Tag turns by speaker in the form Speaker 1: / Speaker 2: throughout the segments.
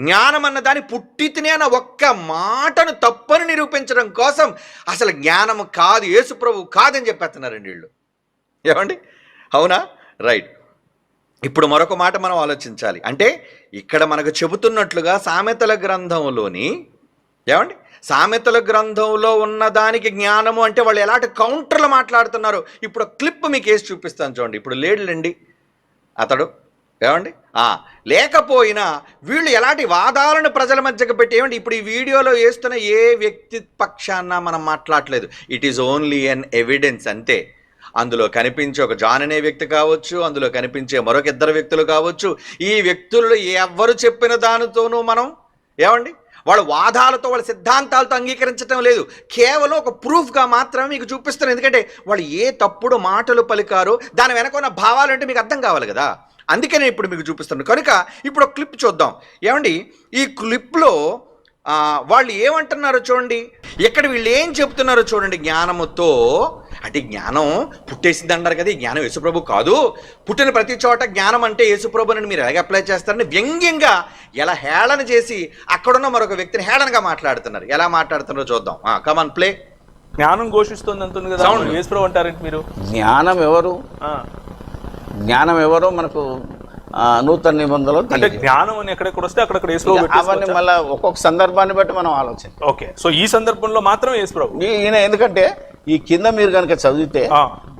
Speaker 1: జ్ఞానం అన్న దాని పుట్టితినే అన్న ఒక్క మాటను తప్పని నిరూపించడం కోసం అసలు జ్ఞానం కాదు యేసుప్రభు కాదని చెప్పేస్తున్నారండి వీళ్ళు. ఏమండి? అవునా? రైట్. ఇప్పుడు మరొక మాట మనం ఆలోచించాలి. అంటే ఇక్కడ మనకు చెబుతున్నట్లుగా సామెతల గ్రంథంలోని ఏమండి? సామెతల గ్రంథంలో ఉన్న దానికి జ్ఞానము అంటే వాళ్ళు ఎలాంటి కౌంటర్లు మాట్లాడుతున్నారు? ఇప్పుడు క్లిప్ మీకు వేసి చూపిస్తాను చూడండి. ఇప్పుడు లేడులేండి. అతడు ఏమండి? లేకపోయినా వీళ్ళు ఎలాంటి వాదాలను ప్రజల మధ్యకు పెట్టి ఏమండి ఇప్పుడు ఈ వీడియోలో వేస్తున్న ఏ వ్యక్తి పక్షాన మనం మాట్లాడలేదు. It is only on evidence అంతే. అందులో కనిపించే ఒక జాన్ అనే వ్యక్తి కావచ్చు అందులో కనిపించే మరొక ఇద్దరు వ్యక్తులు కావచ్చు ఈ వ్యక్తులు ఎవరు చెప్పిన దానితోనూ మనం ఏమండి వాళ్ళ వాదాలతో వాళ్ళ సిద్ధాంతాలతో అంగీకరించడం లేదు. కేవలం ఒక ప్రూఫ్గా మాత్రమే మీకు చూపిస్తున్నారు. ఎందుకంటే వాళ్ళు ఏ తప్పుడు మాటలు పలికారో దాని వెనక ఉన్న భావాలు అంటే మీకు అర్థం కావాలి కదా. అందుకే నేను ఇప్పుడు మీకు చూపిస్తున్నాను. కనుక ఇప్పుడు ఒక క్లిప్ చూద్దాం. ఏమండి? ఈ క్లిప్లో వాళ్ళు ఏమంటున్నారో చూడండి. ఇక్కడ వీళ్ళు ఏం చెప్తున్నారో చూడండి జ్ఞానముతో. అంటే జ్ఞానం పుట్టేసింది అంటారు కదా ఈ జ్ఞానం యేసుప్రభు కాదు. పుట్టిన ప్రతి చోట జ్ఞానం అంటే యేసుప్రభు అని మీరు ఎలాగ అప్లై చేస్తారని వ్యంగ్యంగా ఎలా హేళన చేసి అక్కడున్న మరొక వ్యక్తిని హేళనగా మాట్లాడుతున్నారు. ఎలా మాట్లాడుతున్నారో చూద్దాం. కమాన్ ప్లే
Speaker 2: జ్ఞానం ఘోషిస్తుంది అంటుంది కదా. యేసుప్రభు అంటారేంటి మీరు?
Speaker 3: జ్ఞానం ఎవరు?
Speaker 2: ఆ,
Speaker 3: జ్ఞానం ఎవరో మనకు ఆ, నూతన నిబంధనలో
Speaker 2: అంటే. జ్ఞానం అని ఎక్కడెక్కడ వస్తే అక్కడక్కడ యేసుప్రభు
Speaker 3: అవన్నీ? మళ్ళీ ఒక్కొక్క సందర్భాన్ని బట్టి మనం ఆలోచన
Speaker 2: ఓకే సో ఈ సందర్భంలో మాత్రం
Speaker 3: ఈయన ఎందుకంటే ఈ కింద మీరు కనుక చదివితే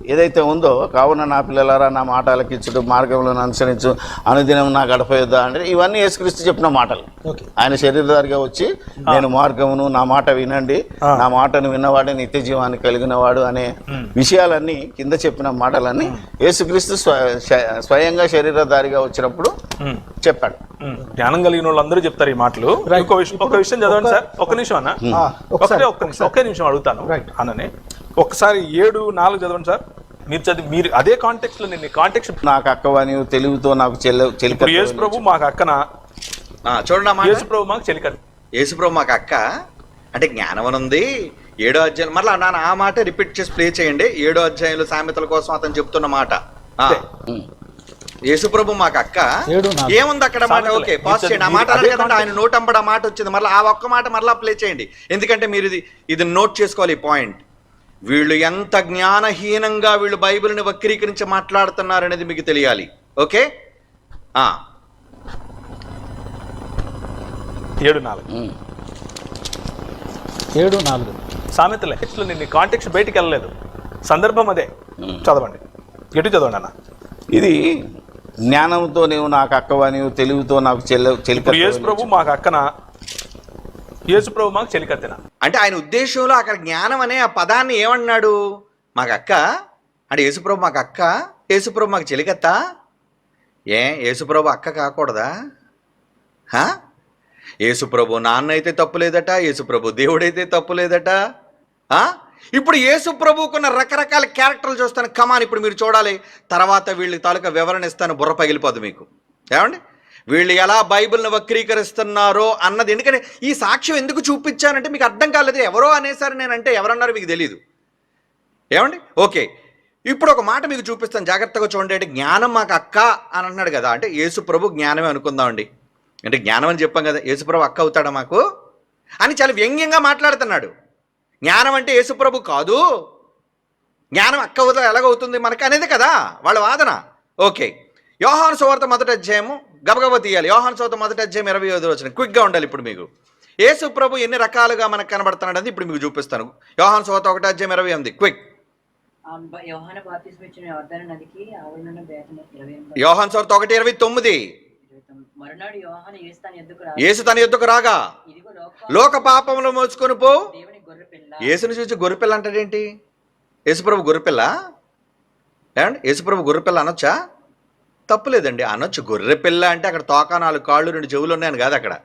Speaker 3: ఏదైతే ఉందో కావున నా పిల్లలారా నా మాట ఆలకించుడు మార్గంలో అనుసరించు. అనుదినం నా గడపయుద్దా అంటే ఇవన్నీ యేసుక్రీస్తు చెప్పిన మాటలు. ఆయన శరీరధారిగా వచ్చి నేను మార్గమును నా మాట వినండి. నా మాటను విన్నవాడే నిత్య జీవాన్ని కలిగిన వాడు అనే విషయాలన్నీ కింద చెప్పిన మాటలన్నీ యేసుక్రీస్తు స్వ- స్వ- స్వయంగా శరీరధారిగా వచ్చినప్పుడు చెప్పాడు.
Speaker 2: జ్ఞానం కలిగిన వాళ్ళందరూ చెప్తారు ఈ మాటలు. ఒక విషయం చదవండి సార్. ఒక నిమిషం అన్న. ఒకటే ఒక్క నిమిషం ఒకే నిమిషం అడుగుతాను. అన్ననే. ఒకసారి ఏడు నాలుగు చదవండి సార్. మీరు చదివి మీరు అదే కాంటెక్స్ట్లో నేను కాంటెక్స్ట్
Speaker 3: నాకు అక్కవని తెలివితో నాకు చెల్లె
Speaker 2: యేసు ప్రభు మాకు అక్కన?
Speaker 1: చూడండి
Speaker 2: యేసు ప్రభు మాకు చెలికది
Speaker 1: యేసుప్రభు మాకు అక్క. అంటే జ్ఞానం ఉంది. ఏడో అధ్యాయం మరలా నాన్న ఆ మాట రిపీట్ చేసి ప్లే చేయండి. ఏడో అధ్యాయంలో సామెతల కోసం అతను చెప్తున్న మాట. ఆ. యేసుప్రభు మాకు అక్క. ఏముంది అక్కడ మాట. ఓకే పాస్ చేయండి. ఆ మాట కదండి ఆయన నోటంబడ ఆ మాట వచ్చింది. మరలా ఆ ఒక్క మాట మరలా ప్లే చేయండి. ఎందుకంటే మీరు ఇది ఇది నోట్ చేసుకోవాలి ఈ పాయింట్ వీళ్ళు ఎంత జ్ఞానహీనంగా వీళ్ళు బైబిల్ని వక్రీకరించి మాట్లాడుతున్నారనేది మీకు తెలియాలి. ఓకే? ఆ.
Speaker 2: ఏడు నాలుగు.
Speaker 4: ఏడు నాలుగు.
Speaker 2: సామెతలే. లో నేను కాంటెక్స్ట్ బయటికి వెళ్ళలేదు. సందర్భం అదే. చదవండి. ఎటు చదవండి అన్న?
Speaker 3: ఇది జ్ఞానంతో నీవు నాకు అక్కవని తెలివితో నాకు చెల్లె
Speaker 2: యేసు ప్రభు మాకు అక్కన యేసుప్రభు మాకు చెలికత్తెన.
Speaker 1: అంటే ఆయన ఉద్దేశంలో అక్కడ జ్ఞానం అనే ఆ పదాన్ని ఏమన్నాడు? మాకు అక్క? అంటే యేసుప్రభు మాకు అక్క? యేసుప్రభు మాకు చెలికత్త? ఏ యేసుప్రభు అక్క కాకూడదా? యేసుప్రభు నాన్న అయితే తప్పు లేదట యేసుప్రభు దేవుడైతే తప్పు లేదట ఇప్పుడు యేసుప్రభుకున్న రకరకాల క్యారెక్టర్లు చూస్తాను. కమాన్ ఇప్పుడు మీరు చూడాలి. తర్వాత వీళ్ళ తాలూకా వివరణ ఇస్తాను. బుర్ర పగిలిపోదు మీకు. ఏమండి? వీళ్ళు ఎలా బైబిల్ని వక్రీకరిస్తున్నారో అన్నది. ఎందుకంటే ఈ సాక్ష్యం ఎందుకు చూపించానంటే మీకు అర్థం కాలేదు. ఎవరో అనేసారి నేనంటే ఎవరన్నారో మీకు తెలియదు ఏమండి? ఓకే. ఇప్పుడు ఒక మాట మీకు చూపిస్తాను. జాగ్రత్తగా చూడండి. అంటే జ్ఞానం మాకు అక్క అని అంటున్నాడు కదా. అంటే యేసుప్రభు జ్ఞానమే అనుకుందామండి. అంటే జ్ఞానం అని చెప్పాం కదా. యేసుప్రభు అక్క అవుతాడా మాకు? అని చాలా వ్యంగ్యంగా మాట్లాడుతున్నాడు. జ్ఞానం అంటే యేసుప్రభు కాదు. జ్ఞానం అక్క అవుతా ఎలాగవుతుంది మనకి? అనేది కదా వాళ్ళ వాదన. ఓకే. యోహాను సువార్త మొదటి అధ్యాయము గబగబ తీయాలి. యోహాను సువార్త మొదటి అధ్యాయం ఇరవై ఐదు వచ్చిన క్విక్గా ఉండాలి ఇప్పుడు మీకు. యేసు ప్రభు ఎన్ని రకాలుగా మనకు కనబడుతున్నాడు ఇప్పుడు మీకు చూపిస్తాను. యోహాను సువార్త ఒకటి అధ్యాయం ఇరవై ఎనిమిది. క్విక్.
Speaker 5: యోహాన
Speaker 1: సువార్త ఒకటి ఇరవై తొమ్మిది.
Speaker 5: యేసు తన ఎద్దుకు
Speaker 1: రాగా
Speaker 5: లోక
Speaker 1: పాపంలో మోసుకొని పో. యేసుని చూసి గొర్రెపిల్ల అంటాడేంటి? యేసుప్రభు గొర్రెపిల్ల ఏమండి? యేసుప్రభు గొర్రెపిల్ల అనొచ్చా? తప్పులేదండి. అనొచ్చు. గొర్రెపిల్ల అంటే అక్కడ తోక నాలుగు కాళ్ళు రెండు చెవులు ఉన్నాయని కాదు అక్కడ.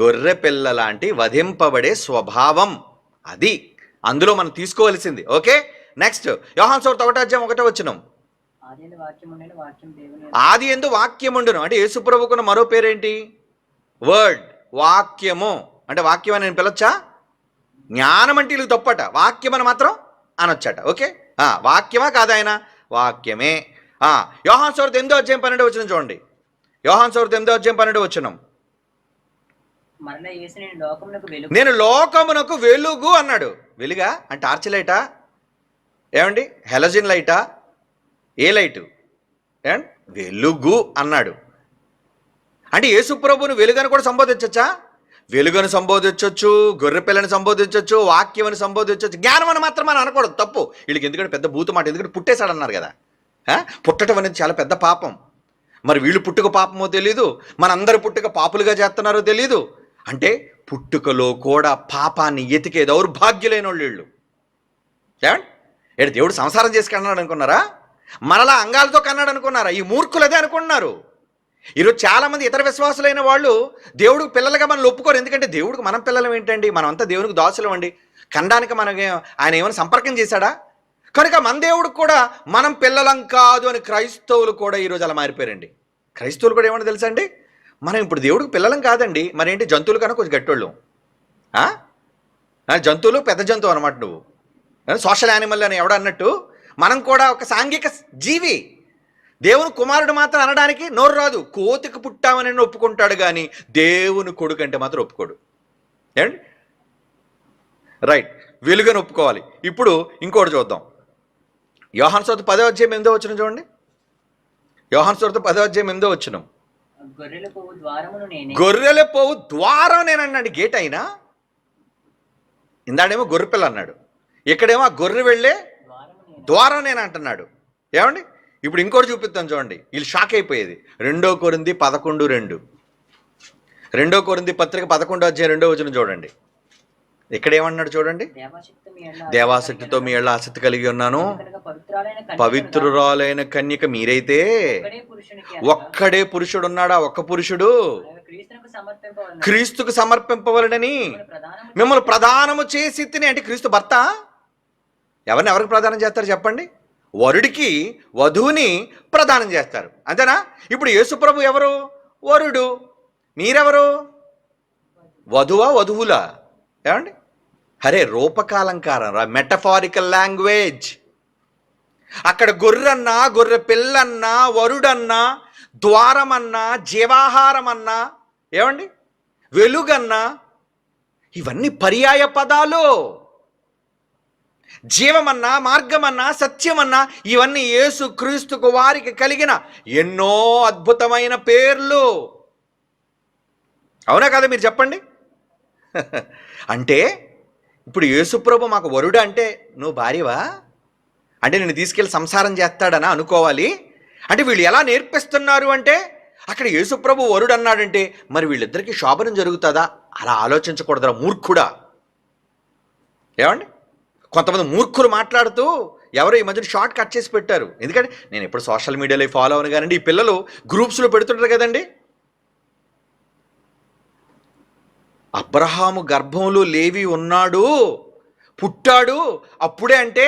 Speaker 1: గొర్రెపిల్ల లాంటి వధింపబడే స్వభావం అది. అందులో మనం తీసుకోవలసింది. ఓకే? నెక్స్ట్ యోహాన్ సోర్త ఒకటో అధ్యాయం ఒకటో వచ్చినాం
Speaker 5: ఆది
Speaker 1: ఎందు వాక్యం ఉండును. అంటే యేసుప్రభుకున్న మరో పేరేంటి? వర్డ్ వాక్యము. అంటే వాక్యం అని నేను పిలవచ్చా జ్ఞానం అంటే వీళ్ళకి తప్పట. వాక్యం అని మాత్రం అనొచ్చట. ఓకే? వాక్యమా కాదా ఆయన? వాక్యమే. యోహాన్ సౌరత్ ఎనిమిదో అధ్యాయం పన్నెండు వచ్చిన చూడండి. యోహాన్ సౌరత్ ఎనిమిదో అధ్యాయం పన్నెండు వచ్చినాం
Speaker 5: నేను లోకమునకు వెలుగు
Speaker 1: అన్నాడు. వెలుగా? అంటే టార్చ్ లైటా ఏమండి? హెలజిన్ లైటా ఏ లైటు? ఏమండి వెలుగు అన్నాడు. అంటే యేసుప్రభుని వెలుగని కూడా సంబోధించచ్చా? వెలుగుని సంబోధించవచ్చు గొర్రె పిల్లని సంబోధించవచ్చు వాక్యమని సంబోధించవచ్చు జ్ఞానం అని మాత్రం మనం అనకూడదు తప్పు. వీళ్ళకి ఎందుకంటే పెద్ద భూత మాట ఎందుకంటే పుట్టేశాడు అన్నారు కదా? పుట్టడం అనేది చాలా పెద్ద పాపం. మరి వీళ్ళు పుట్టుక పాపమో తెలీదు మనందరి పుట్టుక పాపులుగా చేస్తున్నారో తెలీదు. అంటే పుట్టుకలో కూడా పాపాన్ని ఎతికే దౌర్భాగ్యులైన వాళ్ళు. వీళ్ళు ఏమండి? ఏడు దేవుడు సంసారం చేసి కన్నాడు అనుకున్నారా? మనలా అంగాలతో కన్నాడు అనుకున్నారా? ఈ మూర్ఖులు అదే అనుకుంటున్నారు. ఈరోజు చాలామంది ఇతర విశ్వాసులైన వాళ్ళు దేవుడికి పిల్లలుగా మనల్ని ఒప్పుకోరు. ఎందుకంటే దేవుడికి మనం పిల్లలం ఏంటండి? మనమంతా దేవునికి దాసులం అండి. ఖండానికి మనకి ఆయన ఏమైనా సంపర్కం చేశాడా? కనుక మన దేవుడు కూడా మనం పిల్లలం కాదు అని క్రైస్తవులు కూడా ఈరోజు అలా మారిపోయారండి. క్రైస్తవులు కూడా ఏమన్నా తెలుసా అండి? మనం ఇప్పుడు దేవుడికి పిల్లలం కాదండి. మరేంటి జంతువులు కన్నా కొంచెం గట్టోళ్ళం. జంతువులు పెద్ద జంతువు అనమాట నువ్వు. సోషల్ యానిమల్ అని ఎవడ అన్నట్టు మనం కూడా ఒక సాంఘిక జీవి. దేవుని కుమారుడు మాత్రం అనడానికి నోరు రాదు. కోతికి పుట్టామని ఒప్పుకుంటాడు కానీ దేవుని కొడుకు అంటే మాత్రం ఒప్పుకోడు. ఏమండి? రైట్. వెలుగని ఒప్పుకోవాలి. ఇప్పుడు ఇంకోటి చూద్దాం. యోహాన్ సోత పదో అధ్యాయం ఎనిమిదో వచ్చిన చూడండి. యోహాన్ సోత పదో అధ్యాయం ఎనిమిదో వచ్చిన
Speaker 5: గొర్రెల
Speaker 1: పోవు ద్వారం నేనన్నాడు గేట్ అయినా? ఇందాడేమో గొర్రె పిల్ల అన్నాడు. ఇక్కడేమో ఆ గొర్రె వెళ్ళే ద్వారం నేను అంటున్నాడు. ఏమండి? ఇప్పుడు ఇంకోటి చూపిస్తాను చూడండి. వీళ్ళు షాక్ అయిపోయేది. రెండో కొరింది పదకొండు రెండు. రెండో కొరింది పత్రిక పదకొండు అధ్యాయం రెండో వచ్చిన చూడండి. ఇక్కడ ఏమన్నాడు చూడండి?
Speaker 5: దేవాశక్తితో మీ
Speaker 1: దేవాసక్తితో మీ ఏళ్ళ ఆసక్తి కలిగి ఉన్నాను. పవిత్రురాలైన కన్యక మీరైతే
Speaker 5: ఒక్కడే
Speaker 1: పురుషుడు ఉన్నాడా ఒక్క పురుషుడు. క్రీస్తుకు సమర్పింపవలనని మిమ్మల్ని ప్రదానము చేసి తిని అంటే క్రీస్తు భర్త? ఎవరిని ఎవరికి ప్రదానం చేస్తారు చెప్పండి? వరుడికి వధువుని ప్రదానం చేస్తారు. అంతేనా? ఇప్పుడు యేసుప్రభు ఎవరు? వరుడు. మీరెవరు? వధువా వధువులా? ఏమండి? అరే రూపకాలంకారం రా మెటఫారికల్ లాంగ్వేజ్ అక్కడ గొర్రన్నా గొర్రె పిల్లన్నా వరుడన్నా ద్వారమన్నా జీవాహారమన్నా ఏమండి? వెలుగన్నా ఇవన్నీ పర్యాయ పదాలు. జీవమన్నా మార్గమన్నా సత్యమన్నా ఇవన్నీ యేసు క్రీస్తుకు వారికి కలిగిన ఎన్నో అద్భుతమైన పేర్లు. అవునా కదా మీరు చెప్పండి? అంటే ఇప్పుడు యేసుప్రభు మాకు వరుడు అంటే నువ్వు భార్యవా? అంటే నేను తీసుకెళ్ళి సంసారం చేస్తాడనా అనుకోవాలి? అంటే వీళ్ళు ఎలా నేర్పిస్తున్నారు అంటే అక్కడ యేసుప్రభు వరుడు అన్నాడంటే మరి వీళ్ళిద్దరికీ శోభనం జరుగుతుందా? అలా ఆలోచించకూడదురా మూర్ఖుడా. ఏమండి? కొంతమంది మూర్ఖులు మాట్లాడుతూ ఎవరో ఈ మధ్యన షార్ట్ కట్ చేసి పెట్టారు. ఎందుకంటే నేను ఎప్పుడు సోషల్ మీడియాలో ఫాలో అవ్వను కానీ ఈ పిల్లలు గ్రూప్స్లో పెడుతుంటారు కదండి. అబ్రహాము గర్భంలో లేవి ఉన్నాడు పుట్టాడు అప్పుడే అంటే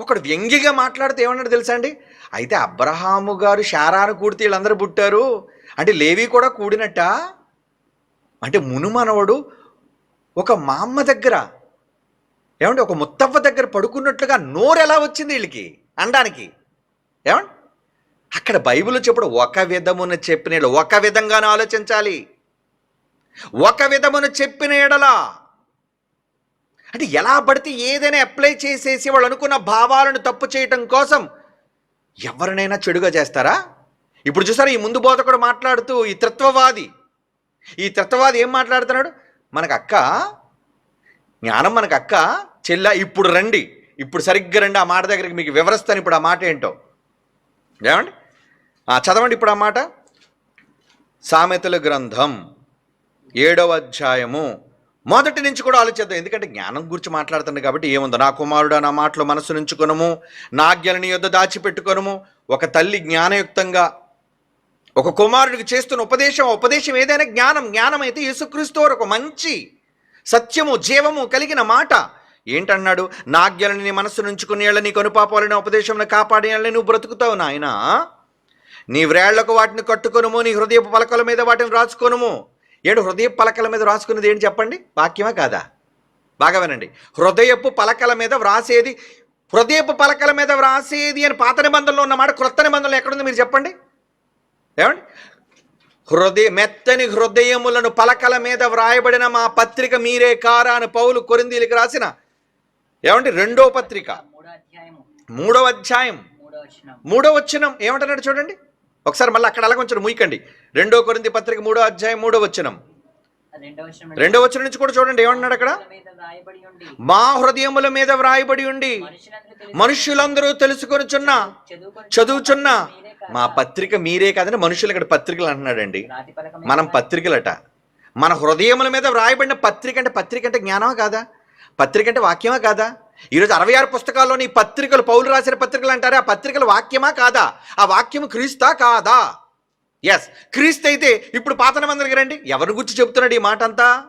Speaker 1: ఒకడు వ్యంగ్యంగా మాట్లాడితే ఏమన్నాడు తెలుసా అండి? అయితే అబ్రహాము గారు శారాను కూడితే వీళ్ళందరూ పుట్టారు అంటే లేవి కూడా కూడినట్ట? అంటే మునుమనవడు ఒక మా అమ్మ దగ్గర ఏమంటే ఒక ముత్తవ్వ దగ్గర పడుకున్నట్లుగా నోరు ఎలా వచ్చింది వీళ్ళకి అనడానికి? ఏమండి? అక్కడ బైబిల్ చెప్పడం ఒక విధమున చెప్పిన ఒక విధంగానే ఆలోచించాలి. ఒక విధమును చెప్పిన ఎడలా. అంటే ఎలా పడితే ఏదైనా అప్లై చేసేసి వాళ్ళు అనుకున్న భావాలను తప్పు చేయటం కోసం ఎవరినైనా చెడుగా చేస్తారా? ఇప్పుడు చూసారా ఈ ముందు బోధకుడు మాట్లాడుతూ ఈ తత్వవాది ఈ తత్వవాది ఏం మాట్లాడుతున్నాడు? మనకు అక్క జ్ఞానం మనకు అక్క చెల్ల ఇప్పుడు రండి. ఇప్పుడు సరిగ్గా రండి ఆ మాట దగ్గరికి మీకు వివరిస్తాను ఇప్పుడు ఆ మాట ఏంటో. ఏమండి? చదవండి ఇప్పుడు ఆ మాట. సామెతల గ్రంథం. ఏడవ అధ్యాయము. మొదటి నుంచి కూడా ఆలోచిద్దాం. ఎందుకంటే జ్ఞానం గురించి మాట్లాడుతుంది కాబట్టి ఏముందో? నా కుమారుడు నా మాటలు మనసు నుంచుకొనము. నా ఆజ్ఞలని యొద్ద దాచిపెట్టుకొనము. ఒక తల్లి జ్ఞానయుక్తంగా ఒక కుమారుడికి చేస్తున్న ఉపదేశం ఉపదేశం ఏదైనా జ్ఞానం జ్ఞానం అయితే యేసుక్రీస్తు ఒక మంచి సత్యము జీవము కలిగిన మాట. ఏంటన్నాడు? నాగ్యలని నీ మనసు నుంచుకుని నీ కొనుపాపాలని ఉపదేశం కాపాడేళ్ళని నువ్వు బ్రతుకుతావు నాయనా. నీ వ్రేళ్ళకు వాటిని కట్టుకొనుము నీ హృదయపు పలకల మీద వాటిని రాచుకొనుము. ఏడు హృదయ పలకల మీద రాసుకునేది ఏంటి చెప్పండి? వాక్యమా కాదా? బాగా వినండి. హృదయపు పలకల మీద వ్రాసేది హృదయపు పలకల మీద వ్రాసేది అని పాత నిబంధనలో ఉన్న మాట క్రొత్త నిబంధనలో ఎక్కడుంది మీరు చెప్పండి? ఏమండి? హృదయ మెత్తని హృదయములను పలకల మీద వ్రాయబడిన మా పత్రిక మీరే కారా అని పౌలు కొరిందీలకు రాసిన. ఏమంటే రెండో పత్రిక.
Speaker 5: మూడో
Speaker 1: అధ్యాయం
Speaker 5: మూడో వచనం.
Speaker 1: ఏమంటున్నాడు చూడండి? ఒకసారి మళ్ళీ అక్కడ అలా కొంచెం మూయకండి రెండో కొరింది పత్రిక మూడో అధ్యాయం మూడో వచ్చినం
Speaker 5: రెండో వచనం
Speaker 1: రెండో వచ్చిన నుంచి కూడా చూడండి ఏమంటున్నాడు అక్కడ? మా హృదయముల మీద వ్రాయబడి ఉండి
Speaker 5: మనుషులందరూ తెలుసు
Speaker 1: మనుషులందరూ తెలుసుకొనుచున్న చదువుచున్న? మా పత్రిక మీరే కాదని మనుషులు ఇక్కడ పత్రికలు అంటున్నాడండి. మనం పత్రికలట. మన హృదయముల మీద వ్రాయబడిన పత్రిక అంటే పత్రిక అంటే జ్ఞానమా కాదా? పత్రిక అంటే వాక్యమా కాదా? ఈరోజు అరవై ఆరు పుస్తకాల్లోని పత్రికలు పౌలు రాసిన పత్రికలు అంటారే? ఆ పత్రికలు వాక్యమా కాదా? ఆ వాక్యము క్రీస్తా కాదా? ఎస్ క్రీస్తు అయితే ఇప్పుడు పాత మందరికి రండి. ఎవరి గురించి చెబుతున్నాడు ఈ మాట అంతా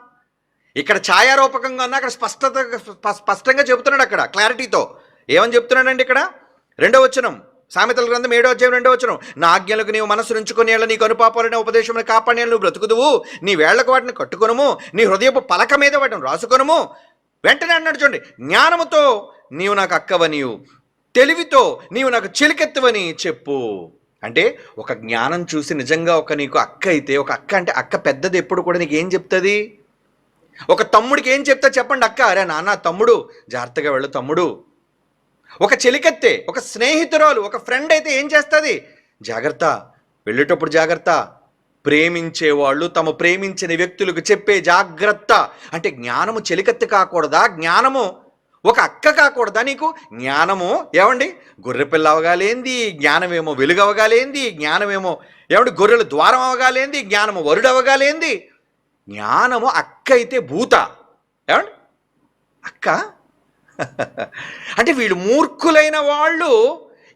Speaker 1: ఇక్కడ ఛాయారూపకంగా ఉన్న అక్కడ స్పష్టత స్పష్టంగా చెబుతున్నాడు అక్కడ క్లారిటీతో. ఏమని చెప్తున్నాడండి ఇక్కడ? రెండో వచనం సామెతల గ్రంథం ఏడో అధ్యాయం రెండో వచనం. నా ఆజ్ఞలకు నీవు మనసు ఉంచుకుని నీకు అనుపాపాలనే ఉపదేశం కాపాడే నువ్వు బ్రతుకుదువు. నీ వేళ్ళకు వాటిని కట్టుకొనుము. నీ హృదయపు పలక మీద వాటిని రాసుకొనుము. వెంటనే అన్నాడు చూడండి జ్ఞానముతో నీవు నాకు అక్కవనియు తెలివితో నీవు నాకు చిలికెత్తవని చెప్పు. అంటే ఒక జ్ఞానం చూసి నిజంగా ఒక నీకు అక్క అయితే ఒక అక్క అంటే అక్క పెద్దది ఎప్పుడు కూడా నీకు ఏం చెప్తుంది? ఒక తమ్ముడికి ఏం చెప్తా చెప్పండి అక్క? అరే నాన్న తమ్ముడు జాగ్రత్తగా వెళ్ళు తమ్ముడు. ఒక చెలికత్తె ఒక స్నేహితురాలు ఒక ఫ్రెండ్ అయితే ఏం చేస్తుంది? జాగ్రత్త వెళ్ళేటప్పుడు జాగ్రత్త. ప్రేమించేవాళ్ళు తమ ప్రేమించిన వ్యక్తులకు చెప్పే జాగ్రత్త. అంటే జ్ఞానము చెలికత్తి కాకూడదా? జ్ఞానము ఒక అక్క కాకూడదా నీకు? జ్ఞానము ఏమండి? గొర్రెపిల్ల అవగాలేంది జ్ఞానమేమో వెలుగు అవగాలేంది జ్ఞానమేమో ఏమండి? గొర్రెల ద్వారం అవగాలేంది జ్ఞానము వరుడు అవగాలేంది. జ్ఞానము అక్క అయితే భూత. ఏమండి? అక్క? అంటే వీళ్ళు మూర్ఖులైన వాళ్ళు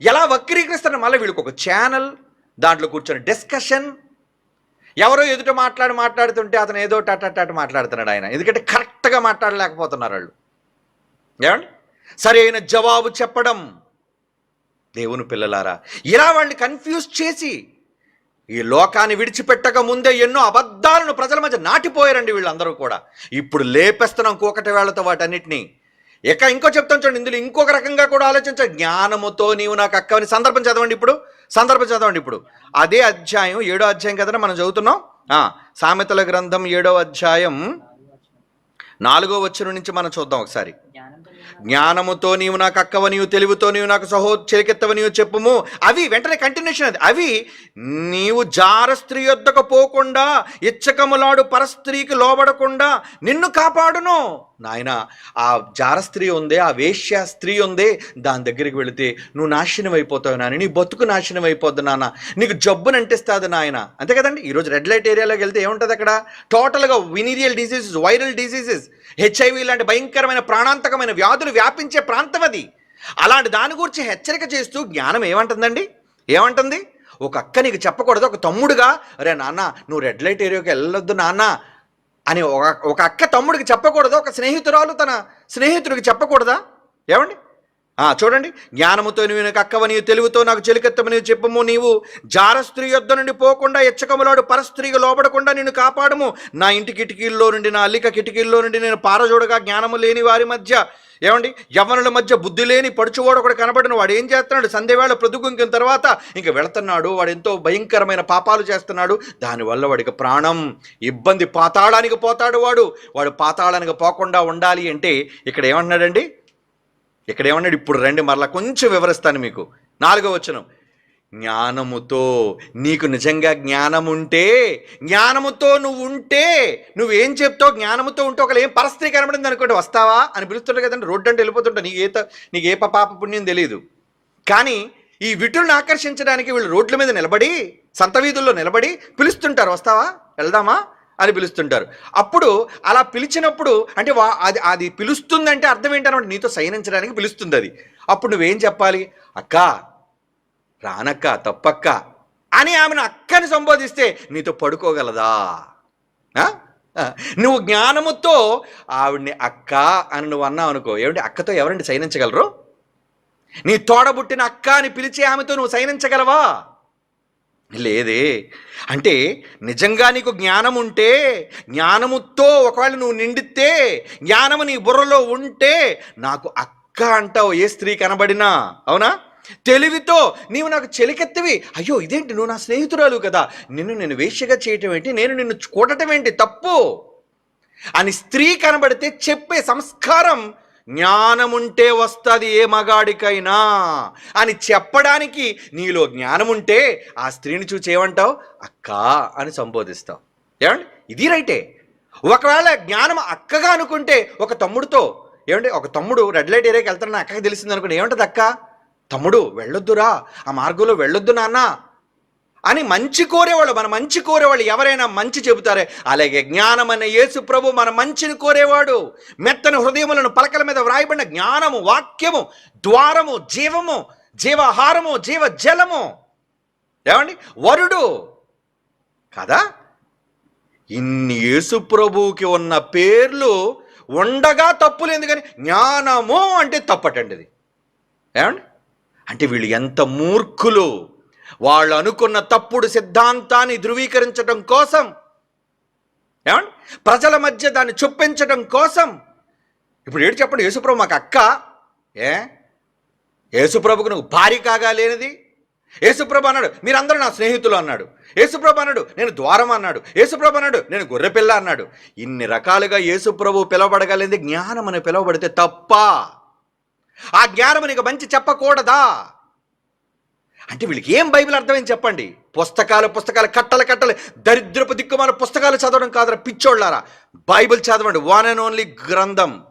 Speaker 1: ఎలా వక్రీకరిస్తారు మళ్ళీ వీళ్ళకి ఒక ఛానల్ దాంట్లో కూర్చొని డిస్కషన్ ఎవరో ఎదుట మాట్లాడి మాట్లాడుతుంటే అతను ఏదో టట్ మాట్లాడుతున్నాడు ఆయన. ఎందుకంటే కరెక్ట్గా మాట్లాడలేకపోతున్నారు వాళ్ళు. ఏమండి? సరైన జవాబు చెప్పడం. దేవుని పిల్లలారా ఇలా వాళ్ళని కన్ఫ్యూజ్ చేసి ఈ లోకాన్ని విడిచిపెట్టక ముందే ఎన్నో అబద్ధాలను ప్రజల మధ్య నాటిపోయారండి వీళ్ళందరూ కూడా. ఇప్పుడు లేపేస్తున్నాం కోకటి వేళ్ళతో వాటన్నిటినీ. ఇక ఇంకో చెప్తాను చూడండి ఇందులో ఇంకొక రకంగా కూడా ఆలోచించ జ్ఞానముతో నీవు నాకు అక్కవని సందర్భం చదవండి ఇప్పుడు. సందర్భం చదవండి ఇప్పుడు. అదే అధ్యాయం ఏడో అధ్యాయం కదా మనం చదువుతున్నాం? సామెతల గ్రంథం ఏడో అధ్యాయం. నాలుగో వచ్చిన నుంచి మనం చూద్దాం ఒకసారి. జ్ఞానముతో నీవు నాకు అక్కవ నీవు తెలివితో నీవు నాకు సహో చెలికెత్తవ నీవు చెప్పుము. అవి వెంటనే కంటిన్యూషన్ అది. అవి నీవు జార స్త్రీ యొద్దకు పోకుండా ఇచ్చకములాడు పరస్త్రీకి లోబడకుండా నిన్ను కాపాడును. నాయన ఆ జార స్త్రీ ఉందే ఆ వేశ్య స్త్రీ ఉందే దాని దగ్గరికి వెళితే నువ్వు నాశనం అయిపోతావు నాని నీ బతుకు నాశనం అయిపోద్ది నాన్న నీకు జబ్బును అంటిస్తుంది నాయన. అంతే కదండి? ఈరోజు రెడ్ లైట్ ఏరియాలోకి వెళ్తే ఏముంటుంది అక్కడ? టోటల్గా venereal diseases viral diseases HIV లాంటి భయంకరమైన ప్రాణాంతకమైన వ్యాధులు వ్యాపించే ప్రాంతం అది. అలాంటి దాని గురించి హెచ్చరిక చేస్తూ జ్ఞానం ఏమంటుందండి? ఏమంటుంది? ఒక అక్క నీకు చెప్పకూడదు ఒక తమ్ముడుగా అరే నాన్న నువ్వు రెడ్ లైట్ ఏరియాకి వెళ్ళొద్దు నాన్న అని ఒక ఒక అక్క తమ్ముడికి చెప్పకూడదు ఒక స్నేహితురాలు తన స్నేహితుడికి చెప్పకూడదా? ఏమండి? చూడండి. జ్ఞానముతో నువ్వు నాకు అక్కవ నీవు తెలుగుతో నాకు చెలికెత్తమ నీవు చెప్పము నీవు జార స్త్రీ యొద్ద నుండి పోకుండా ఎచ్చకములాడు పరస్త్రీకి లోపడకుండా నిన్ను కాపాడము. నా ఇంటి కిటికీల్లో నుండి నా అల్లిక కిటికీల్లో నుండి నేను పారజోడగా జ్ఞానము లేని వారి మధ్య ఏమండి? యవనుల మధ్య బుద్ధి లేని పడుచువాడు ఒకడు కనబడిన వాడు ఏం చేస్తున్నాడు? సంధ్యవేళ ప్రొద్దుగుంకిన తర్వాత ఇంక వెళుతున్నాడు. వాడు ఎంతో భయంకరమైన పాపాలు చేస్తున్నాడు. దానివల్ల వాడికి ప్రాణం ఇబ్బంది పాతాళానికి పోతాడు వాడు. వాడు పాతాళానికి పోకుండా ఉండాలి అంటే ఇక్కడ ఏమంటున్నాడండి? ఇక్కడ ఏమన్నాడు? ఇప్పుడు రండి మరలా కొంచెం వివరిస్తాను మీకు. నాలుగో వచనం. జ్ఞానముతో నీకు నిజంగా జ్ఞానం ఉంటే జ్ఞానముతో నువ్వు ఉంటే నువ్వేం చెప్తావు? జ్ఞానముతో ఉంటే ఒకళ్ళు ఏం పరిస్థితి కనబడింది అనుకోండి వస్తావా? అని పిలుస్తుంటారు కదండి రోడ్డు అంటే వెళ్ళిపోతుంటా నీకు ఏ నీకు ఏ పాప పుణ్యం తెలియదు కానీ ఈ విటులను ఆకర్షించడానికి వీళ్ళు రోడ్ల మీద నిలబడి సంత వీధుల్లో నిలబడి పిలుస్తుంటారు. వస్తావా? వెళ్దామా? అని పిలుస్తుంటారు. అప్పుడు అలా పిలిచినప్పుడు అంటే వా అది అది పిలుస్తుందంటే అర్థం ఏంటనమాట? నీతో సైనించడానికి పిలుస్తుంది అది అప్పుడు నువ్వేం చెప్పాలి? అక్క రానక్క తప్పక్క అని ఆమెను అక్కని సంబోధిస్తే నీతో పడుకోగలదా? నువ్వు జ్ఞానముతో ఆవిడ్ని అక్క అని నువ్వు అన్నావు అనుకో ఏమిటి అక్కతో ఎవరండి సైనించగలరు? నీ తోడబుట్టిన అక్క అని పిలిచే ఆమెతో నువ్వు సైనించగలవా? లేదే. అంటే నిజంగా నీకు జ్ఞానం ఉంటే జ్ఞానముతో ఒకవేళ నువ్వు నిండితే జ్ఞానము నీ బుర్రలో ఉంటే నాకు అక్క అంటావు ఏ స్త్రీ కనబడినా అవునా? తెలివితో నీవు నాకు చెలికెత్తవి. అయ్యో ఇదేంటి? నువ్వు నా స్నేహితురాలు కదా. నిన్ను నేను వేష్యగా చేయటం ఏంటి? నేను నిన్ను కూడటం ఏంటి? తప్పు. అని స్త్రీ కనబడితే చెప్పే సంస్కారం జ్ఞానముంటే వస్తుంది ఏ మగాడికైనా. అని చెప్పడానికి నీలో జ్ఞానముంటే ఆ స్త్రీని చూసి ఏమంటావు? అక్క అని సంబోధిస్తావు. ఏమండి? ఇది రైటే. ఒకవేళ జ్ఞానం అక్కగా అనుకుంటే ఒక తమ్ముడితో ఏమంటే ఒక తమ్ముడు రెడ్ లైట్ ఏరియాకి వెళ్తాడని అక్కకి తెలిసింది అనుకుంటే ఏమంటది అక్క? తమ్ముడు వెళ్ళొద్దురా. ఆ మార్గంలో వెళ్ళొద్దు నాన్న. అని మంచి కోరేవాళ్ళు మన మంచి కోరేవాళ్ళు ఎవరైనా మంచి చెబుతారే. అలాగే జ్ఞానం అనే యేసు ప్రభు మన మంచిని కోరేవాడు. మెత్తని హృదయములను పలకల మీద వ్రాయబడిన జ్ఞానము వాక్యము ద్వారము జీవము జీవాహారము జీవ జలము ఏమండి? వరుడు. కదా? ఇన్ని యేసు ప్రభువుకి ఉన్న పేర్లు ఉండగా తప్పులేదు కానీ జ్ఞానము అంటే తప్పటండి ఇది ఏమండి? అంటే వీళ్ళు ఎంత మూర్ఖులు. వాళ్ళు అనుకున్న తప్పుడు సిద్ధాంతాన్ని ధృవీకరించడం కోసం. ఏమండి? ప్రజల మధ్య దాన్ని చొప్పించడం కోసం. ఇప్పుడు ఏడు చెప్పండి యేసుప్రభు మాకు అక్క. ఏ? యేసుప్రభుకు నువ్వు భార్య కాగా లేనిది? యేసుప్రభు అన్నాడు మీరందరూ నా స్నేహితులు అన్నాడు. యేసుప్రభు అన్నాడు నేను ద్వారం అన్నాడు. యేసుప్రభు అన్నాడు నేను గొర్రెపిల్ల అన్నాడు. ఇన్ని రకాలుగా యేసుప్రభు పిలవబడగలిగింది జ్ఞానం అని పిలవబడితే తప్ప ఆ జ్ఞానం నీకు మంచి చెప్పకూడదా? అంటే వీళ్ళకి ఏం బైబిల్ అర్థమైంది చెప్పండి? పుస్తకాలు పుస్తకాలు కట్టలు కట్టలు దరిద్రపు దిక్కుమాల పుస్తకాలు చదవడం కాదురా పిచ్చోళ్ళారా. బైబిల్ చదవండి. వన్ అండ్ ఓన్లీ గ్రంథం.